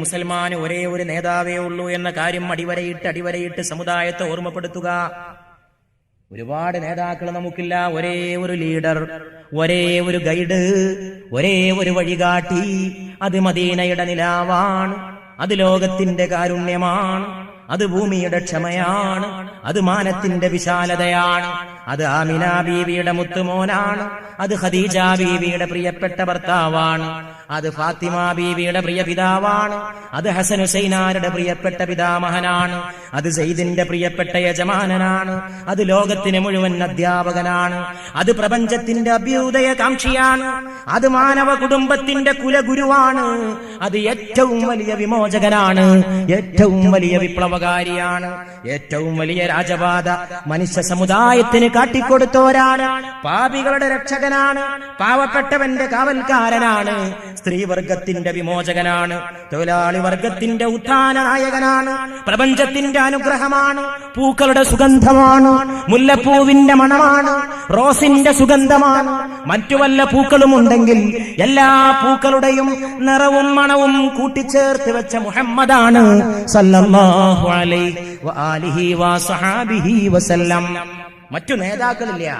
മുസൽമാന് ഒരേ ഒരു നേതാവേ ഉള്ളൂ എന്ന കാര്യം അടിവരയിട്ട് അടിവരയിട്ട് സമുദായത്തെ ഓർമ്മപ്പെടുത്തുക. ഒരുപാട് നേതാക്കൾ നമുക്കില്ല. ഒരേ ഒരു ലീഡർ ഒരേ ഒരു ഗൈഡ് ഒരേ ഒരു വഴികാട്ടി. അത് മദീനയുടെ നിലാവാണ് അത് ലോകത്തിന്റെ കാരുണ്യമാണ് അത് ഭൂമിയുടെ ക്ഷമയാണ് അത് മാനത്തിന്റെ വിശാലതയാണ്. അത് ആമിന ബീവിയുടെ മുത്തുമോനാണ്. അത് ഖദീജ ബീവിയുടെ പ്രിയപ്പെട്ട ഭർത്താവാണ്. അത് ഫാത്തിമ ബീവിയുടെ പ്രിയ പിതാവാണ്. അത് ഹസൻ ഹുസൈനാരുടെ പ്രിയപ്പെട്ട പിതാമഹനാണ്. അത് സെയ്ദിന്റെ പ്രിയപ്പെട്ട യജമാനനാണ്. അത് ലോകത്തിന് മുഴുവൻ അധ്യാപകനാണ്. അത് പ്രപഞ്ചത്തിന്റെ അഭ്യുദയ കാംക്ഷിയാണ് അത് മാനവ കുടുംബത്തിന്റെ കുലഗുരുവാണ്. അത് ഏറ്റവും വലിയ വിമോചകനാണ്. ഏറ്റവും വലിയ വിപ്ലവകാരിയാണ്. ഏറ്റവും വലിയ രാജപാത മനുഷ്യ സമുദായത്തിന് കാട്ടിക്കൊടുത്തോരാണ് പാപികളുടെ രക്ഷകനാണ്. പാവപ്പെട്ടവന്റെ കാവൽക്കാരനാണ്. സ്ത്രീവർഗത്തിന്റെ വിമോചകനാണ്. തൊഴിലാളി വർഗത്തിന്റെ ഉത്ഥാന നായകനാണ് പ്രപഞ്ചത്തിന്റെ അനുഗ്രഹമാണ്. പൂക്കളുടെ സുഗന്ധമാണ്. മുല്ലപ്പൂവിന്റെ മണമാണ്. റോസിന്റെ സുഗന്ധമാണ്. മറ്റു വല്ല പൂക്കളും ഉണ്ടെങ്കിൽ എല്ലാ പൂക്കളുടെയും നിറവും മണവും കൂട്ടിച്ചേർത്ത് വെച്ച മുഹമ്മദാണ് സല്ലല്ലാഹു അലൈഹി വാലിഹി വസല്ലം. മറ്റു നേതാക്കളില്ല.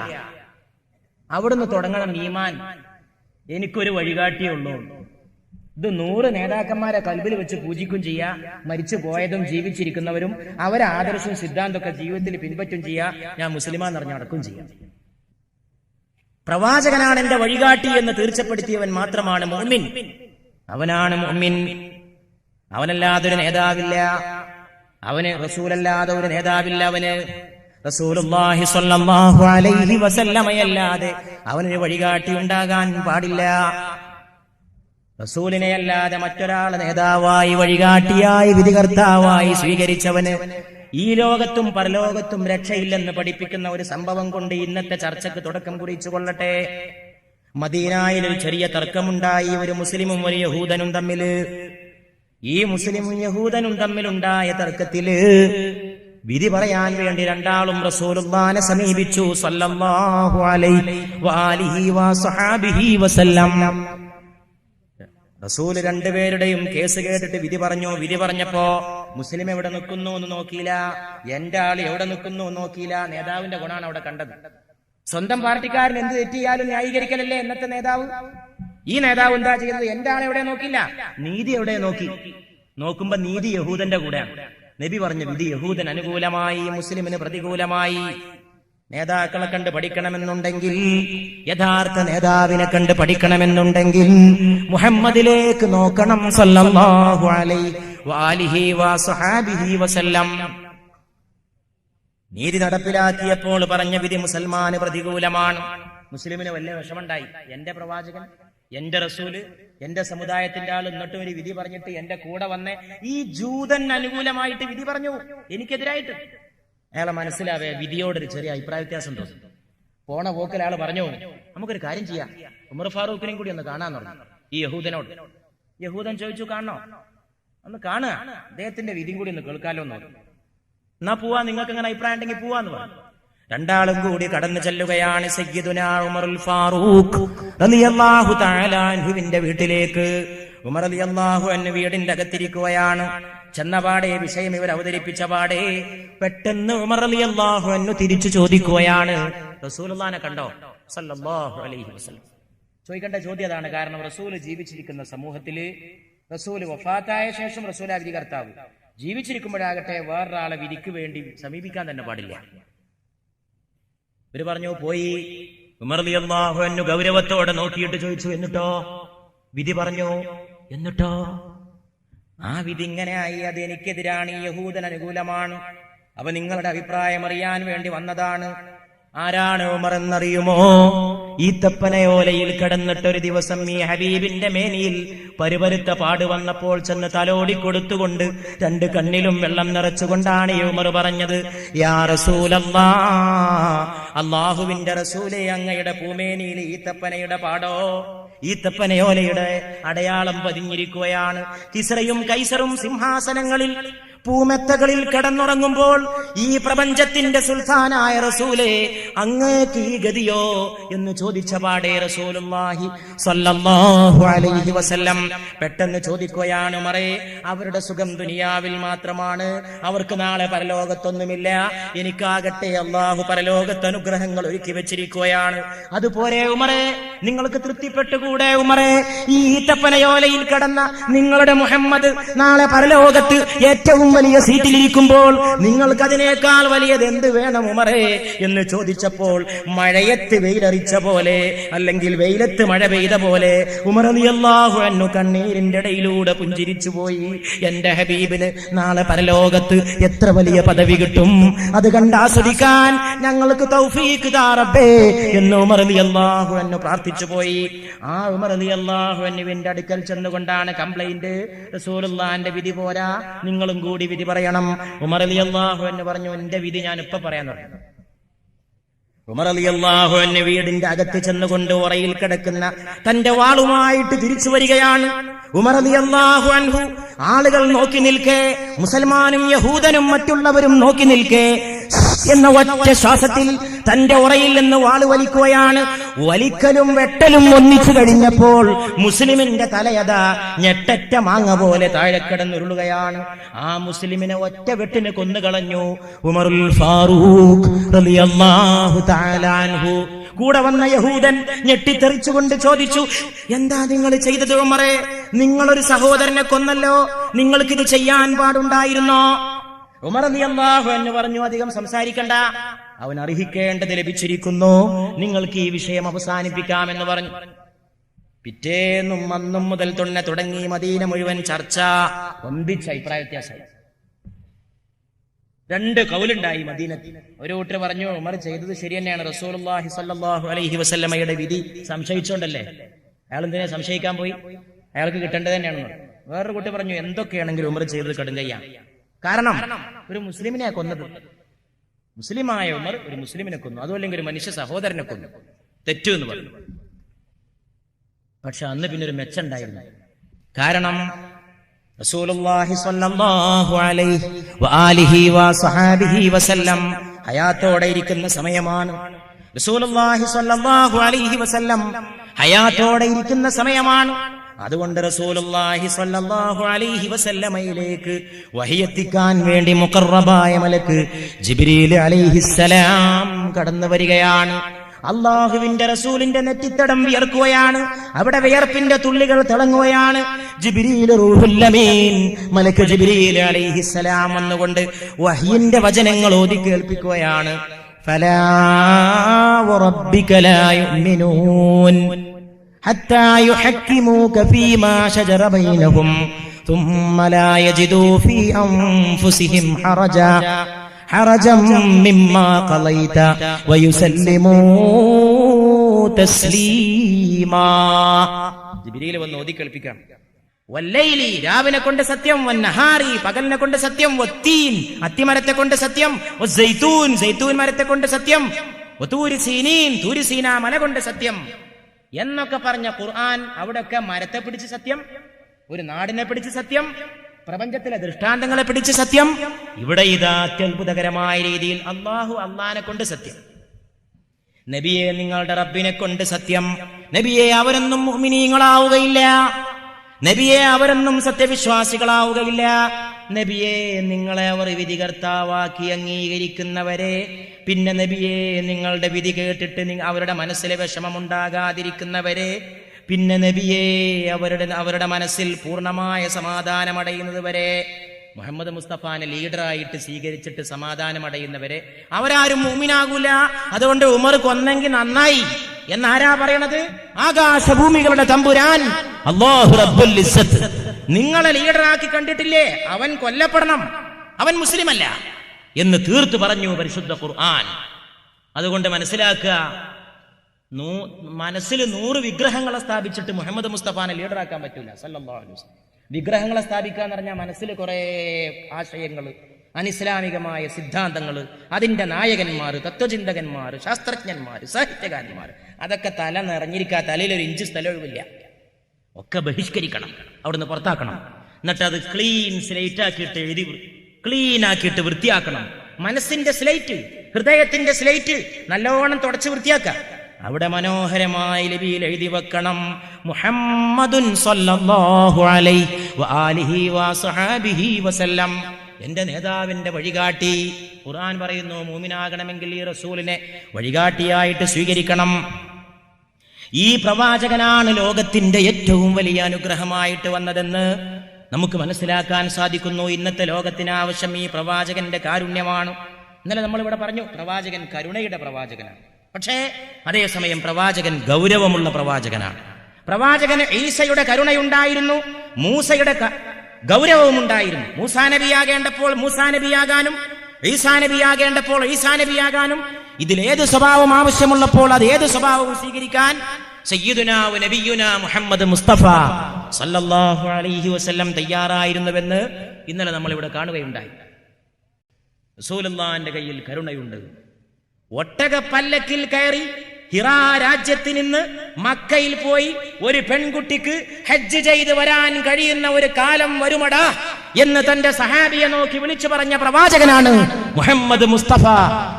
അവിടുന്ന് തുടങ്ങണം ഈമാൻ. എനിക്കൊരു വഴികാട്ടിയേ ഉള്ളൂ. ഇത് നൂറ് നേതാക്കന്മാരെ കൽബിൽ വെച്ച് പൂജിക്കും ചെയ്യാ മരിച്ചു പോയതും ജീവിച്ചിരിക്കുന്നവരും അവരെ ആദർശവും സിദ്ധാന്തമൊക്കെ ജീവിതത്തിൽ പിൻപറ്റും ചെയ്യാ ഞാൻ മുസ്ലിമാന്ന് പറഞ്ഞ് നടക്കും ചെയ്യാം. പ്രവാചകനാണ് എന്റെ വഴികാട്ടി എന്ന് തീർച്ചപ്പെടുത്തിയവൻ മാത്രമാണ് മോമിൻ അവനാണ് മോമിൻ അവനല്ലാതൊരു നേതാവില്ല. അവന് റസൂലല്ലാതെ ഒരു നേതാവില്ല അവന്. റസൂലുള്ളാഹി സ്വല്ലല്ലാഹു അലൈഹി വസല്ലമയല്ലാതെ അവനൊരു വഴികാട്ടി ഉണ്ടാകാൻ പാടില്ല. റസൂലിനെ അല്ലാതെ മറ്റൊരാൾ നേതാവായി വഴികാട്ടിയായി വിധികർത്താവായി സ്വീകരിച്ചവന് ഈ ലോകത്തും പരലോകത്തും രക്ഷയില്ലെന്ന് പഠിപ്പിക്കുന്ന ഒരു സംഭവം കൊണ്ട് ഇന്നത്തെ ചർച്ചക്ക് തുടക്കം കുറിച്ചു കൊള്ളട്ടെ. മദീനായിൽ ഒരു ചെറിയ തർക്കമുണ്ടായി ഒരു മുസ്ലിമും ഒരു യഹൂദനും തമ്മിൽ. ഈ മുസ്ലിമും യഹൂദനും തമ്മിലുണ്ടായ തർക്കത്തിൽ വിധി പറയാൻ വേണ്ടി രണ്ടാളും റസൂലുള്ളാനെ സമീപിച്ചു. സല്ലല്ലാഹു അലൈഹി വആലിഹി വസഹാബിഹി വസല്ലം. റസൂൽ രണ്ടുപേരുടെയും കേസ് കേട്ടിട്ട് വിധി പറഞ്ഞു. വിധി പറഞ്ഞപ്പോ മുസ്ലിം എവിടെ നിൽക്കുന്നു എന്ന് നോക്കിയില്ല. എന്റെ ആൾ എവിടെ നിൽക്കുന്നു എന്ന് നോക്കിയില്ല. നേതാവിന്റെ ഗുണാണ് അവിടെ കണ്ടത്. സ്വന്തം പാർട്ടിക്കാരൻ എന്ത് തെറ്റിയാലും ന്യായീകരിക്കലല്ലേ എന്നത്തെ നേതാവ്? ഈ നേതാവ് എന്താ ചെയ്യുന്നത്? എന്റെ ആളെ എവിടെ നോക്കില്ല നീതി എവിടെ നോക്കി? നോക്കുമ്പോ നീതി യഹൂദന്റെ കൂടെയാണ്. നബി പറഞ്ഞ വിധി യഹൂദൻ അനുകൂലമായി മുസ്ലിമിന് പ്രതികൂലമായി. നേതാക്കളെ കണ്ട് പഠിക്കണമെന്നുണ്ടെങ്കിൽ യഥാർത്ഥ നേതാവിനെ കണ്ട് പഠിക്കണമെന്നുണ്ടെങ്കിൽ മുഹമ്മദിലേക്ക് നോക്കണം സല്ലല്ലാഹു അലൈഹി വസഹാബിഹി വസല്ലം. നീതി നടപ്പിലാക്കിയപ്പോൾ പറഞ്ഞ വിധി മുസൽമാന് പ്രതികൂലമാണ്. മുസ്ലിമിന് വലിയ വിഷമുണ്ടായി എന്റെ പ്രവാചകൻ എന്റെ റസൂൽ എന്റെ സമുദായത്തിന്റെ ആൾ എന്നിട്ടും ഒരു വിധി പറഞ്ഞിട്ട് എന്റെ കൂടെ വന്ന്. ഈ ജൂതൻ അനുകൂലമായിട്ട് വിധി പറഞ്ഞു. എനിക്കെതിരായിട്ട്. അയാളെ മനസ്സിലാവേ വിധിയോട് ഒരു ചെറിയ അഭിപ്രായ വ്യത്യാസം തോന്നും പോണ പോക്കിൽ അയാൾ പറഞ്ഞു നമുക്കൊരു കാര്യം ചെയ്യാം. ഉമർ ഫാറൂഖിനെയും കൂടി ഒന്ന് കാണാൻ പറഞ്ഞു. ഈ യഹൂദനോട്. യഹൂദൻ ചോദിച്ചു കാണണോ? ഒന്ന് കാണുക. അദ്ദേഹത്തിന്റെ വിധിയും കൂടി ഒന്ന് കേൾക്കാലോ എന്ന് പറഞ്ഞു. എന്നാ പോവാ നിങ്ങൾക്ക് അങ്ങനെ അഭിപ്രായം ഉണ്ടെങ്കിൽ പോവാന്ന് പറഞ്ഞു. രണ്ടാളും കൂടി കടന്നു ചെല്ലുകയാണ് സയ്യിദുന ഉമറുൽ ഫാറൂഖ് റളിയല്ലാഹു തആല അൻഹുവിന്റെ വീട്ടിലേക്ക്. ഉമർ റളിയല്ലാഹു അൻഹു വീടിന്റെ അകത്തിരിക്കുകയാണ്. ചെന്നപാടെ വിഷയം ഇവർ അവതരിപ്പിച്ച പാടെ പെട്ടെന്ന് ഉമർ റളിയല്ലാഹു അൻഹു തിരിച്ചു ചോദിക്കുകയാണ്. റസൂലുള്ളാനെ കണ്ടോ? സല്ലല്ലാഹു അലൈഹി വസല്ലം. ചോദിക്കേണ്ട ചോദ്യം അതാണ്. കാരണം റസൂൽ ജീവിച്ചിരിക്കുന്ന സമൂഹത്തിൽ റസൂൽ വഫാത്തായ ശേഷം റസൂൽ വിധി കർത്താവ് ജീവിച്ചിരിക്കുമ്പോഴാകട്ടെ വേറൊരാളെ വിധിക്ക് വേണ്ടി സമീപിക്കാൻ തന്നെ പാടില്ല. ഇവർ പറഞ്ഞു പോയി. എന്നു ഗൗരവത്തോടെ നോക്കിയിട്ട് ചോദിച്ചു എന്നിട്ടോ? വിധി പറഞ്ഞു എന്നിട്ടോ? ആ വിധി ഇങ്ങനെ ആയി. അത് എനിക്കെതിരാണ് ഈ യഹൂദൻ അനുകൂലമാണ്. അവ നിങ്ങളുടെ അഭിപ്രായം അറിയാൻ വേണ്ടി വന്നതാണ്. ആരാണ് ഉമർ എന്നറിയുമോ? ഈ തപ്പനയോലയിൽ കടന്നിട്ടൊരു ദിവസം ഈ ഹബീബിന്റെ മേനിയിൽ പരുപരുത്ത പാട് വന്നപ്പോൾ ചെന്ന് തലോടി കൊടുത്തുകൊണ്ട് രണ്ട് കണ്ണിലും വെള്ളം നിറച്ചുകൊണ്ടാണ് ഉമർ പറഞ്ഞത് യാ അള്ളാഹുവിന്റെ റസൂലെ അങ്ങയുടെ പൂമേനിയിൽ തപ്പനയുടെ പാടോ? ഈ തപ്പനയോലയുടെ അടയാളം പതിഞ്ഞിരിക്കുകയാണ്. തിസറയും കൈസറും സിംഹാസനങ്ങളിൽ പൂമെത്തകളിൽ കിടന്നുറങ്ങുമ്പോൾ ഈ പ്രപഞ്ചത്തിന്റെ സുൽത്താനായ റസൂലേ അങ്ങേക്ക് ഈ ഗതിയോ എന്ന് ചോദിച്ച പാടേ സ്വല്ലല്ലാഹു അലൈഹി വസല്ലം. പെട്ടെന്ന് ചോദിക്കുകയാണ് മറേ അവരുടെ സുഖം ദുനിയാവിൽ മാത്രമാണ്. അവർക്ക് നാളെ പരലോകത്തൊന്നുമില്ല. എനിക്കാകട്ടെ അള്ളാഹു പരലോകത്ത് അനുഗ്രഹങ്ങൾ ഒരുക്കി വെച്ചിരിക്കുകയാണ്. അതുപോലെ ഉമറേ നിങ്ങൾക്ക് തൃപ്തിപ്പെട്ടുകൂടെ ഉമറേ? ഈ ഈത്തപ്പനയോലയിൽ കടന്ന നിങ്ങളുടെ മുഹമ്മദ് നാളെ പരലോകത്ത് ഏറ്റവും വലിയ സീറ്റിലിരിക്കുമ്പോൾ നിങ്ങൾക്ക് അതിനേക്കാൾ വലിയത് എന്ത് വേണം ഉമറേ എന്ന് ചോദിച്ചപ്പോൾ മഴയത്ത് വെയിലറിച്ച പോലെ അല്ലെങ്കിൽ വെയിലത്ത് മഴ പെയ്ത പോലെ ഉമർ അലിയല്ലാഹു അന്നു കണ്ണീരിന്റെ ഇടയിലൂടെ പുഞ്ചിരിച്ചു പോയി. എന്റെ ഹബീബിന് നാളെ പരലോകത്ത് എത്ര വലിയ പദവി കിട്ടും? അത് കണ്ട് ആസ്വദിക്കാൻ ഞങ്ങൾക്ക് തൗഫീക്ക് താറബേ എന്ന് ഉമർ അലി അള്ളാഹു എന്നു പ്രാർത്ഥിച്ചു പോയി. ആ ഉമർ അലി അള്ളാഹു എന്നുവിന്റെ അടുക്കൽ ചെന്നുകൊണ്ടാണ് കംപ്ലൈന്റ് റസൂലുള്ളാന്റെ വിധി പോരാ. നിങ്ങളും കൂടി വിധി പറയണം. ഉമർ അലി അള്ളാഹു എന്ന് പറഞ്ഞു എന്റെ വിധി ഞാൻ ഇപ്പൊ പറയാൻ തുടങ്ങി. ഉമർ അലി അള്ളാഹു എന്നെ വീടിന്റെ അകത്ത് ചെന്നുകൊണ്ട് ഉറയിൽ കിടക്കുന്ന തന്റെ വാളുമായിട്ട് തിരിച്ചു വരികയാണ്. ഉമർ അലി അള്ളാഹു അൻഹു ആളുകൾ നോക്കി നിൽക്കേ മുസൽമാനും യഹൂദനും മറ്റുള്ളവരും നോക്കി നിൽക്കെ എന്ന ഒറ്റ ശ്വാസത്തിൽ തന്റെ ഉറയിൽ നിന്ന് വാൾ വലിക്കുകയാണ്. വലിക്കലും വെട്ടലും ഒന്നിച്ചു കഴിഞ്ഞപ്പോൾ മുസ്ലിമിന്റെ തലയത ഞെട്ടറ്റ മാങ്ങ പോലെ താഴെ കിടന്നുരുളുകയാണ്. ആ മുസ്ലിമിനെ ഒറ്റ വെട്ടിന് കൊന്നുകളഞ്ഞു. ഉമറുൽ ഫാറൂഖ് കൂടെ വന്ന യഹൂദൻ ഞെട്ടിത്തെറിച്ചുകൊണ്ട് ചോദിച്ചു എന്താ നിങ്ങൾ ചെയ്തത് ഉമറെ? നിങ്ങളൊരു സഹോദരനെ കൊന്നല്ലോ? നിങ്ങൾക്കിത് ചെയ്യാൻ പാടുണ്ടായിരുന്നോ? ഉമർ അള്ളാഹു എന്ന് പറഞ്ഞു അധികം സംസാരിക്കണ്ട. അവൻ അർഹിക്കേണ്ടത് ലഭിച്ചിരിക്കുന്നു. നിങ്ങൾക്ക് ഈ വിഷയം അവസാനിപ്പിക്കാമെന്ന് പറഞ്ഞു. പിറ്റേന്നും അന്നും മുതൽ തന്നെ തുടങ്ങി മദീന മുഴുവൻ ചർച്ച. ഒമ്പിച്ച അഭിപ്രായ വ്യത്യാസമായി. രണ്ട് കൗലുണ്ടായി മദീനത്തിൽ. ഒരു കൂട്ടർ പറഞ്ഞു ഉമർ ചെയ്തത് ശരി തന്നെയാണ്. റസൂലുള്ളാഹി സ്വല്ലല്ലാഹു അലൈഹി വസല്ലമയുടെ വിധി സംശയിച്ചോണ്ടല്ലേ? അയാൾ എന്തിനാ സംശയിക്കാൻ പോയി? അയാൾക്ക് കിട്ടേണ്ടത് തന്നെയാണെന്ന് വേറൊരു കുട്ടി പറഞ്ഞു എന്തൊക്കെയാണെങ്കിലും ഉമർ ചെയ്തത് കടുങ്കയ്യാണ് കാരണം ഒരു മുസ്ലിമിനെ കൊന്നത്. മുസ്ലിമായ ഉമർ ഒരു മുസ്ലിമിനെ കൊന്നു. അതുമല്ലെങ്കിൽ ഒരു മനുഷ്യ സഹോദരനെ കൊന്നു. തെറ്റു എന്ന് പറഞ്ഞു. പക്ഷെ അന്ന് പിന്നെ ഒരു മെച്ചുണ്ടായിരുന്നു കാരണം ഹയാത്തോടെ ഇരിക്കുന്ന സമയമാണ്. ഹയാത്തോടെ ഇരിക്കുന്ന സമയമാണ്. അതുകൊണ്ട് റസൂലുള്ളാഹി സ്വല്ലല്ലാഹു അലൈഹി വസല്ലമയിലേക്ക് വഹിയെത്തിക്കാൻ വേണ്ടി മുഖർറബായ മലക്ക് ജിബ്രീൽ അലൈഹിസ്സലാം കടന്നു വരികയാണ്. അള്ളാഹുവിന്റെ റസൂലിന്റെ നെറ്റിത്തടം വിയർക്കുകയാണ്. അവിടെ വിയർപ്പിന്റെ തുള്ളികൾ തിളങ്ങുകയാണ്. മലക്ക് ജിബ്രീൽ അലൈഹിസ്സലാം വന്നുകൊണ്ട് വഹ്യിന്റെ വചനങ്ങൾ ഓതി കേൾപ്പിക്കുകയാണ്. ഫലാ വറബ്ബിക ലാ حتى يحكموك فيما شجر بينهم ثم لا يجدوا في أنفسهم حرجا حرجا مما قضيت ويسلموا تسليما ജിബിരിയിൽ വന്ന് ഓതി കേൾപ്പിക്കാം വല്ലൈലി രാവിനെ കൊണ്ട് സത്യം വന്നഹാറി പകലിനെ കൊണ്ട് സത്യം വത്തീൻ അത്തിമരത്തെ കൊണ്ട് സത്യം വസ്സൈത്തൂൻ സൈത്തൂൻ മരത്തെ കൊണ്ട് സത്യം വതൂരി സീനീൻ തൂരി സീന മല കൊണ്ട് സത്യം എന്നൊക്കെ പറഞ്ഞ ഖുർആൻ അവിടെയൊക്കെ മരത്തെ പിടിച്ച് സത്യം ഒരു നാടിനെ പിടിച്ച് സത്യം പ്രപഞ്ചത്തിലെ ദൃഷ്ടാന്തങ്ങളെ പിടിച്ച് സത്യം. ഇവിടെ ഇതാ അത്യത്ഭുതകരമായ രീതിയിൽ അള്ളാഹു അള്ളാനെ കൊണ്ട് സത്യം. നബിയെ നിങ്ങളുടെ റബ്ബിനെ കൊണ്ട് സത്യം. നബിയെ അവരൊന്നും മുഹ്മിനീങ്ങളാവുകയില്ല നബിയെ അവരൊന്നും സത്യവിശ്വാസികളാവുകയില്ല. നബിയെ നിങ്ങളെ അവർ വിധികർത്താവാക്കി അംഗീകരിക്കുന്നവരെ. പിന്നെ നബിയെ നിങ്ങളുടെ വിധി കേട്ടിട്ട് അവരുടെ മനസ്സിലെ വിഷമമുണ്ടാകാതിരിക്കുന്നവരെ. പിന്നെ നബിയെ അവരുടെ അവരുടെ മനസ്സിൽ പൂർണമായ സമാധാനമടയുന്നത് വരെ മുഹമ്മദ് മുസ്തഫാനെ ലീഡറായിട്ട് സ്വീകരിച്ചിട്ട് സമാധാനമടയുന്നവരെ. അവരാരും മൂമിനാകൂല അതുകൊണ്ട് ഉമർ കൊന്നെങ്കിൽ നന്നായി. എന്നാരാ പറയണത്? ആകാശഭൂമികളുടെ തമ്പുരാൻ. അള്ളാഹു റബ്ബുൽ ഇസ്സത്ത്. നിങ്ങളെ ലീഡറാക്കി കണ്ടിട്ടില്ലേ? അവൻ കൊല്ലപ്പെടണം. അവൻ മുസ്ലിമല്ല. എന്ന് തീർത്തു പറഞ്ഞു പരിശുദ്ധ ഖുർആൻ. അതുകൊണ്ട് മനസ്സിലാക്കുക മനസ്സിൽ നൂറ് വിഗ്രഹങ്ങളെ സ്ഥാപിച്ചിട്ട് മുഹമ്മദ് മുസ്തഫാനെ ലീഡറാക്കാൻ പറ്റൂല. വസല്ലം. വിഗ്രഹങ്ങളെ സ്ഥാപിക്കുക എന്ന് പറഞ്ഞാൽ മനസ്സിൽ കുറെ ആശയങ്ങൾ അനിസ്ലാമികമായ സിദ്ധാന്തങ്ങൾ അതിന്റെ നായകന്മാർ തത്വചിന്തകന്മാർ ശാസ്ത്രജ്ഞന്മാർ സാഹിത്യകാരന്മാർ. അതൊക്കെ തല നിറഞ്ഞിരിക്കുക തലയിൽ ഒരു ഇഞ്ച് സ്ഥലമൊഴിവില്ല ഒക്കെ ബഹിഷ്കരിക്കണം. അവിടുന്ന് പുറത്താക്കണം. എന്നിട്ട് അത് ക്ലീൻ സ്ലേറ്റ് ആക്കിയിട്ട് എഴുതി ക്ലീൻ ആക്കിയിട്ട് വൃത്തിയാക്കണം. മനസ്സിന്റെ സ്ലേറ്റ് ഹൃദയത്തിന്റെ സ്ലേറ്റ് നല്ലോണം തുടച്ച് വൃത്തിയാക്കുക. അവിടെ മനോഹരമായി ലിപിയിൽ എഴുതി വെക്കണം. മുഹമ്മദുൻ എന്റെ നേതാവിന്റെ വഴികാട്ടി. ഖുർആൻ പറയുന്നു മൂമിനാകണമെങ്കിൽ ഈ റസൂലിനെ വഴികാട്ടിയായിട്ട് സ്വീകരിക്കണം. ഈ പ്രവാചകനാണ് ലോകത്തിന്റെ ഏറ്റവും വലിയ അനുഗ്രഹമായിട്ട് വന്നതെന്ന് നമുക്ക് മനസ്സിലാക്കാൻ സാധിക്കുന്നു. ഇന്നത്തെ ലോകത്തിന് ആവശ്യം ഈ പ്രവാചകന്റെ കാരുണ്യമാണ്. ഇന്നലെ നമ്മളിവിടെ പറഞ്ഞു പ്രവാചകൻ കരുണയുടെ പ്രവാചകനാണ്. പക്ഷേ അതേസമയം പ്രവാചകൻ ഗൗരവമുള്ള പ്രവാചകനാണ്. പ്രവാചകന് ഈസയുടെ കരുണയുണ്ടായിരുന്നു മൂസയുടെ ഗൗരവവും ഉണ്ടായിരുന്നു മൂസാനബിയാകേണ്ടപ്പോൾ മൂസാനബിയാകാനും ഈസാനബിയാകേണ്ടപ്പോൾ നബിയാകാനും ഇതിൽ ഏത് സ്വഭാവം ആവശ്യമുള്ളപ്പോൾ അത് ഏത് സ്വഭാവവും സ്വീകരിക്കാൻ മുഹമ്മദ് മുസ്തഫ സല്ലല്ലാഹു അലൈഹി വസല്ലം തയ്യാറായിരുന്നുവെന്ന് ഇന്നലെ നമ്മൾ ഇവിടെ കാണുകയുണ്ടായി കയ്യിൽ കരുണയുണ്ട്. ഒട്ടക പല്ലക്കിൽ കയറി ഹിറാ രാജ്യത്തിൽ നിന്ന് മക്കയിൽ പോയി ഒരു പെൺകുട്ടിക്ക് ഹജ്ജ് ചെയ്ത് വരാൻ കഴിയുന്ന ഒരു കാലം വരുമടാ എന്ന് തന്റെ സഹാബിയെ നോക്കി വിളിച്ചു പറഞ്ഞ പ്രവാചകനാണ് മുഹമ്മദ് മുസ്തഫ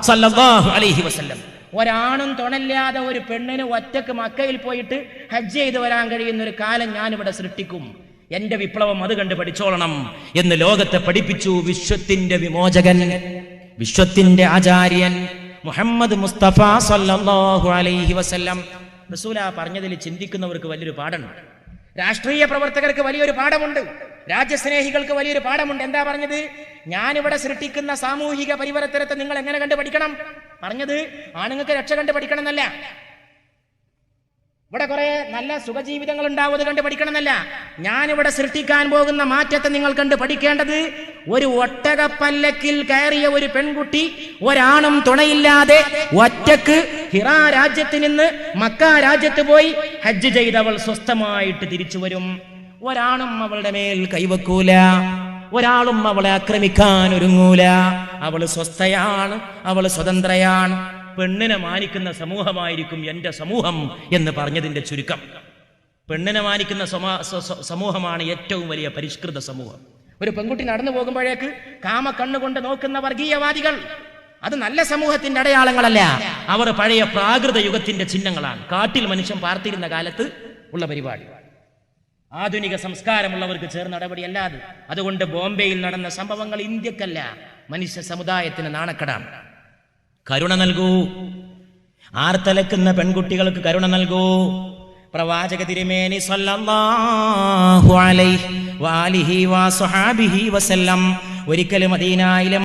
സല്ലല്ലാഹു അലൈഹി വസല്ലം. ഒരാണും തുണല്ലാതെ ഒരു പെണ്ണിന് ഒറ്റയ്ക്ക് മക്കയിൽ പോയിട്ട് ഹജ്ജ് ചെയ്ത് വരാൻ കഴിയുന്ന ഒരു കാലം ഞാനിവിടെ സൃഷ്ടിക്കും. എന്റെ വിപ്ലവം അത് കണ്ട് പഠിച്ചോളണം എന്ന് ലോകത്തെ പഠിപ്പിച്ചു വിശ്വത്തിന്റെ വിമോചകൻ വിശ്വത്തിന്റെ ആചാര്യൻ മുഹമ്മദ് മുസ്തഫ സല്ലല്ലാഹു അലൈഹി വസല്ലം. റസൂല പറഞ്ഞതിൽ ചിന്തിക്കുന്നവർക്ക് വലിയൊരു പാഠമുണ്ട് രാഷ്ട്രീയ പ്രവർത്തകർക്ക് വലിയൊരു പാഠമുണ്ട്. രാജ്യസ്നേഹികൾക്ക് വലിയൊരു പാഠമുണ്ട്. എന്താ പറഞ്ഞത്? ഞാനിവിടെ സൃഷ്ടിക്കുന്ന സാമൂഹിക പരിവർത്തനത്തെ നിങ്ങൾ എങ്ങനെ കണ്ടു പഠിക്കണം പറഞ്ഞത് ആണുങ്ങൾക്ക് രക്ഷ കണ്ടു പഠിക്കണം എന്നല്ല ഇവിടെ കുറെ നല്ല സുഖജീവിതങ്ങൾ ഉണ്ടാവുന്നത് കണ്ട് പഠിക്കണം എന്നല്ല ഞാനിവിടെ സൃഷ്ടിക്കാൻ പോകുന്ന മാറ്റത്തെ നിങ്ങൾ കണ്ട് പഠിക്കേണ്ടത് ഒരു ഒട്ടകപ്പല്ലക്കിൽ കയറിയ ഒരു പെൺകുട്ടി ഒരാണും തുണയില്ലാതെ ഒറ്റയ്ക്ക് ഹിറാ രാജ്യത്ത് നിന്ന് മക്ക രാജ്യത്ത് പോയി ഹജ്ജ് ചെയ്തവൾ സ്വസ്ഥമായിട്ട് തിരിച്ചു വരും. ഒരാണും അവളുടെ മേൽ കൈവക്കൂല. ഒരാളും അവളെ ആക്രമിക്കാൻ ഒരുങ്ങൂല. അവൾ സ്വസ്ഥയാണ് അവൾ സ്വതന്ത്രയാണ്. പെണ്ണിനെ മാനിക്കുന്ന സമൂഹമായിരിക്കും എന്റെ സമൂഹം എന്ന് പറഞ്ഞതിന്റെ ചുരുക്കം. പെണ്ണിനെ മാനിക്കുന്ന സമൂഹമാണ് ഏറ്റവും വലിയ പരിഷ്കൃത സമൂഹം. ഒരു പെൺകുട്ടി നടന്നു പോകുമ്പോഴേക്ക് കാമ കണ്ണുകൊണ്ട് നോക്കുന്ന വർഗീയവാദികൾ. അത് നല്ല സമൂഹത്തിന്റെ അടയാളങ്ങളല്ല. അവർ പഴയ പ്രാകൃത യുഗത്തിന്റെ ചിഹ്നങ്ങളാണ്. കാട്ടിൽ മനുഷ്യൻ പാർത്തിരുന്ന കാലത്ത് ഉള്ള പരിപാടി. ആധുനിക സംസ്കാരമുള്ളവർക്ക് ചേർന്ന നടപടിയല്ല അത്. അതുകൊണ്ട് ബോംബെയിൽ നടന്ന സംഭവങ്ങൾ ഇന്ത്യക്കല്ല മനുഷ്യ സമുദായത്തിന് നാണക്കെടാണ്. കരുണ നൽകൂ. ആർത്തലക്കുന്ന പെൺകുട്ടികൾക്ക് കരുണ നൽകൂ. പ്രവാചക തിരുമേനി സല്ലല്ലാഹു അലൈഹി വാലിഹി വസഹാബിഹി വസല്ലം. ഒരിക്കലും മദീനായിലെ